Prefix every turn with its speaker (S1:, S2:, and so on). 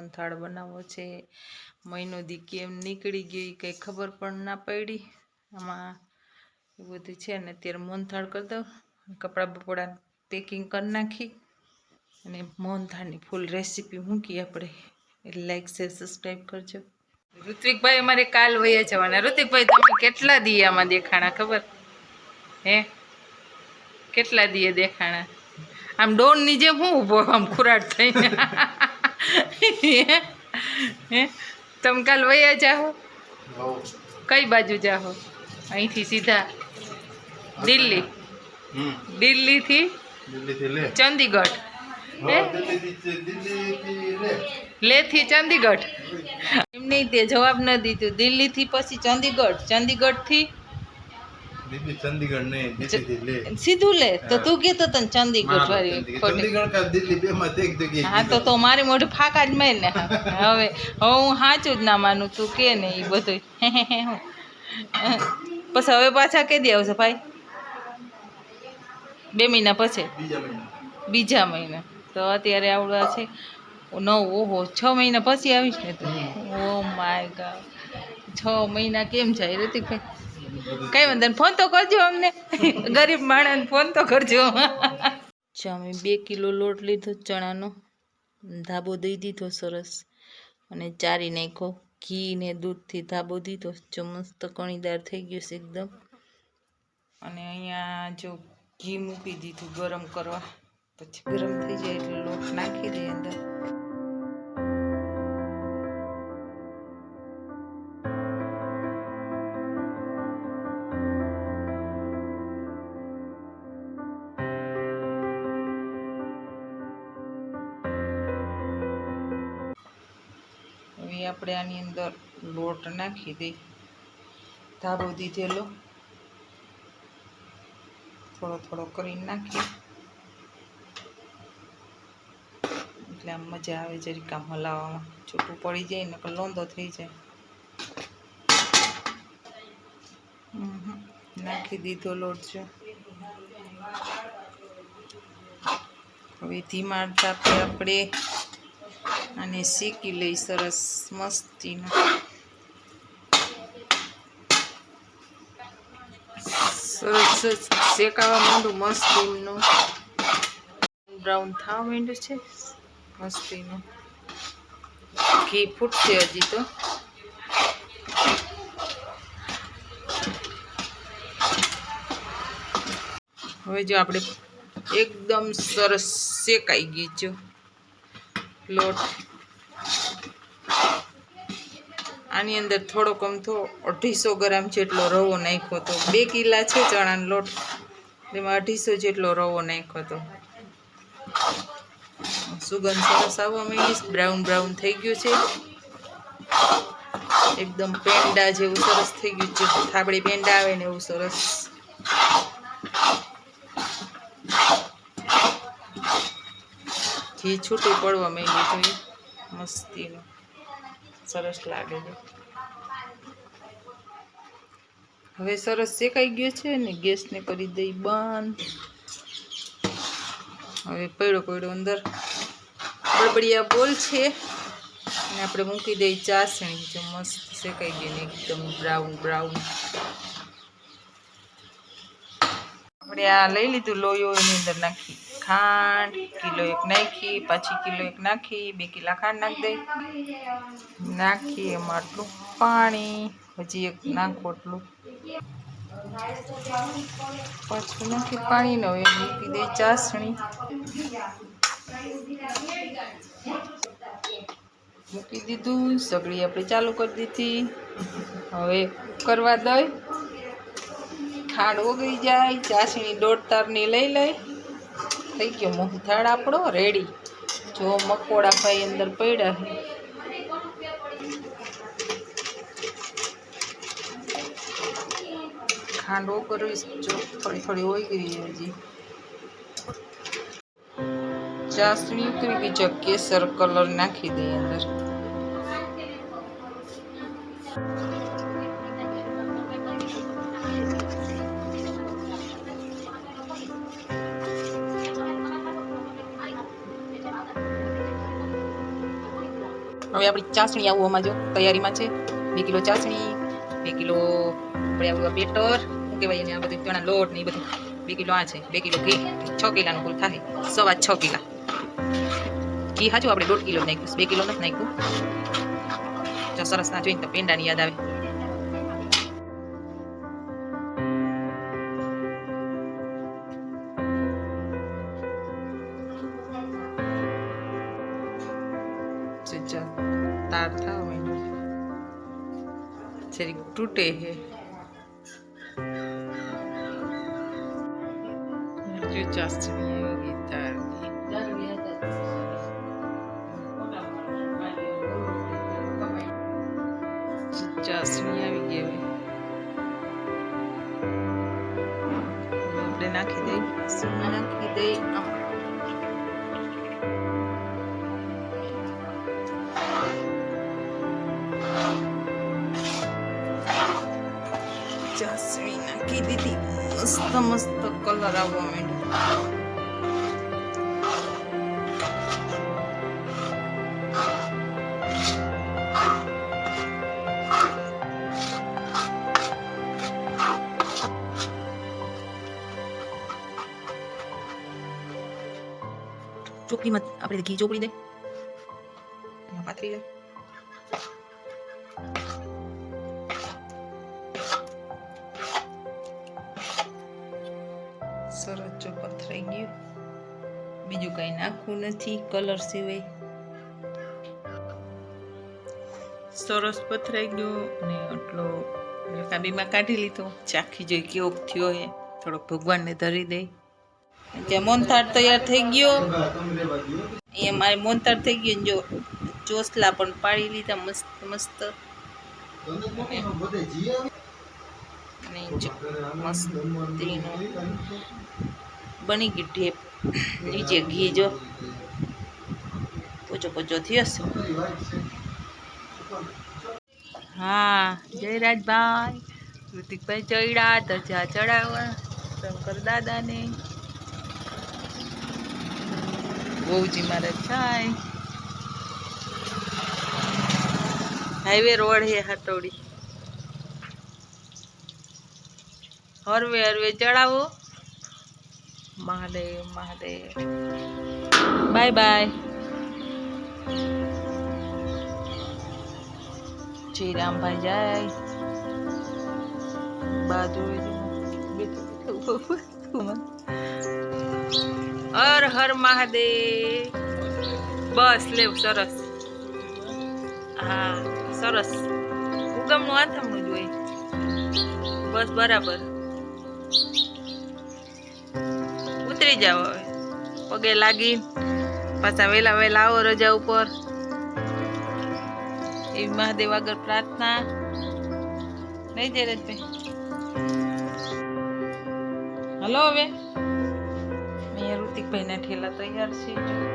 S1: મોહનથાળ બનાવવો છે. મહિનો દી કેમ નીકળી ગઈ કંઈ ખબર પણ ના પડી. આમાં એ બધું છે ને અત્યારે મોહનથાળ કરી દઉં. કપડાં બપડા પેકિંગ કરી નાખી. અને મોહનથાળની ફૂલ રેસીપી મૂકી આપણે. એટલે લાઈક શેર સબસ્ક્રાઈબ કરજો. ઋત્વિકભાઈ અમારે કાલ વયા જવાના. ઋત્વિકભાઈ, તમે કેટલા દી આમાં દેખાણા ખબર? હે? કેટલા દીએ દેખાણા? આમ ડોનની જેમ હું ઊભો, આમ ખુરાટ થઈને. તમે કાલ વયા જાઓ કઈ બાજુ જાઓ અહીંથી સીધા દિલ્હી
S2: હમ
S1: દિલ્હીથી
S2: દિલ્હીથી લે
S1: ચંદીગઢ હે
S2: હા, દિલ્હીથી દિલ્હીથી લે
S1: લેથી ચંદીગઢ એમ નહીં તે જવાબ ન દીધું દિલ્હીથી પછી ચંદીગઢ ચંદીગઢથી
S2: દિલ્હી ચંદીગઢ નહીં દિલ્હીથી લે.
S1: સીધું લે? તો તું કહેતો તને ચંદીગઢ વાળી
S2: ચંદીગઢ. કા દિલ્હી બે માં એક જગ્યાએ
S1: હા તો તો મારી મોઢે ફાકા જ મેં ને હવે હવે હું સાચું જ ના માનું તું કે ને એ બધું પછી હવે પાછા કે દે આવશે ભાઈ. બે મહિના પછી.
S2: બીજા મહિના.
S1: તો અત્યારે આવડવા છે. નવ ઓહો છ મહિના પછી આવીશ ને તું. ઓ માય ગોડ છ મહિના કેમ જાય ઋતિકભાઈ કઈ વાંધો ફોન તો કરજો અમને. ગરીબ માણસ, ફોન તો કરજો. અમે બે કિલો લોટ લીધો ચણાનો. ધાબો દઈ દીધો સરસ. અને ચારી નાખ્યો ઘી ને દૂધથી ધાબો દીધો. જો મસ્ત કણીદાર થઈ ગયો છે એકદમ. અને અહીંયા જો ઘી મૂકી દીધું ગરમ કરવા. પછી ગરમ થઈ જાય એટલે લોટ નાખી દઈએ અંદર. આપણે આની અંદર લોટ નાખી દઈ. ધાબો દીધેલો. થોડો થોડો કરીને નાખી એટલે આમ મજા આવે જરીક આમ હલાવવામાં. છૂટું પડી જાય ને લોંદો થઈ જાય. નાખી દીધો લોટ છે. હવે ધીમા આપણે અને શેકી લઈ સરસ મસ્તીનો. સરસ શેકાવા માંડું મસ્તીનું બ્રાઉન થવા માંડ્યું છે. મસ્તીનું. ઘી ફૂટશે હજી તો. હવે જો આપણે એકદમ સરસ શેકાઈ ગઈ જો. લોટ. આની અંદર થોડોક અમથો અઢીસો ગ્રામ જેટલો રવો નાખ્યો હતો. બે કિલા છે ચણાનો લોટ. તેમાં અઢીસો જેટલો રવો નાખ્યો હતો. સુગંધ સરસ આવવા માંડી બ્રાઉન બ્રાઉન થઈ ગયું છે. એકદમ પેંડા જેવું સરસ થઈ ગયું છે. થાબડી પેંડા આવે ને એવું સરસ. ઘી છૂટું પડવા માંડ્યું છે મસ્તીનું, સરસ લાગે છે. હવે સરસ શેકાઈ ગયો છે ને, ગેસને કરી દઈ બંધ. હવે પડ્યો પડ્યો અંદર. બળબડિયા બોલ છે. અને આપણે મૂકી દઈ ચાસણી જો મસ્ત શેકાઈ ગઈ ને એકદમ બ્રાઉન બ્રાઉન. આપણે આ લઈ લીધું લોયો એની અંદર નાખી. ખાંડ, કિલો એક નાખી, પાછી કિલો એક નાખી, બે કિલા ખાંડ નાખી દઈ. નાખી એમાં આટલું પાણી, હજી એક નાખો એટલું પાછું નાખી પાણી ને હવે મૂકી દઈ ચાસણી. મૂકી દીધું સગડી આપણે ચાલુ કરી દીધી. હવે કરવા દઈ. ખાંડ ઓગળી જાય, ચાસણી દોઢ તારની લઈ લઈ. થઈ ગયો. મોહથાળ આપણો રેડી જો મકોડા ભાઈ અંદર પડ્યા છે. ખાંડ ઓગળવી જો થોડી થોડી ઓગળી છે હજી. ચાસણી ઉકળી ગઈ. જો કેસર કલર નાખી દઈએ અંદર. હવે આપણી ચાસણી આવું આમાં જો તૈયારીમાં છે. બે કિલો ચાસણી, બે કિલો આપણે આવું બેટર, શું કહેવાય એને આ બધું, ચણા લોટ ને એ બધું. બે કિલો આ છે, બે કિલો ઘી, છ કિલાનું કુલ થાય. સવા છ કિલા. ઘી હાજુ આપણે દોઢ કિલો નાખ્યું બે કિલો નથી નાખ્યું. જો સરસ ના જોઈને તો પેંડાની યાદ આવે. જરીક તૂટે હે જો ચાસણી આવી તારની ચાસણી આવી ગઈ હવે હવે આપણે નાખી દઈ સીમાં નાખી દઈ આમ નાખી મસ્ત મસ્ત કલર આવવા માંડ્યો ચોપડીમાં આપણે ઘી ચોપડી દે પાથરી દે સરસ ચોપર પથરાઈ ગયું બીજું કઈ નાખવું નથી, કલર સિવાય. સરસ પથરાઈ ગયો અને આટલો રકાબીમાં કાઢી લીધો. ચાખી જોઈ કેવો થયો હે થોડોક ભગવાનને ધરી દઈ ત્યાં મોનથાળ તૈયાર થઈ ગયો. અહીંયા મારે મોનથાળ થઈ ગયો જો ચોસલા પણ પાડી લીધા મસ્ત મસ્ત. અને જો બની ગઈ ઢેપ નીચે ઘી જો પોચો પોચો થયો છે. હા, જયરાજભાઈ, ઋતિકભાઈ ચડ્યા, ધજા ચડાવવા, શંકર દાદાને. બહુજી મારે થાય. હાઈવે રોડ હે હટોડી. હરવે હરવે ચડાવો. મહાદેવ મહાદેવ. Bye bye. શ્રી રામભાઈ, જાય. બાજુ હર હર મહાદેવ. બસ, લેવ, સરસ. હા, સરસ. ઉગમનું આથમણું જોઈએ બસ, બરાબર. ઉતરી જાઓ હવે. પગે લાગી, પાછા વહેલા વહેલા આવો રજા ઉપર. એવી મહાદેવ આગળ પ્રાર્થના. નહીં જયરાજભાઈ હલો હવે. અહીંયા ઋતિકભાઈના ઠેલા તૈયાર છે.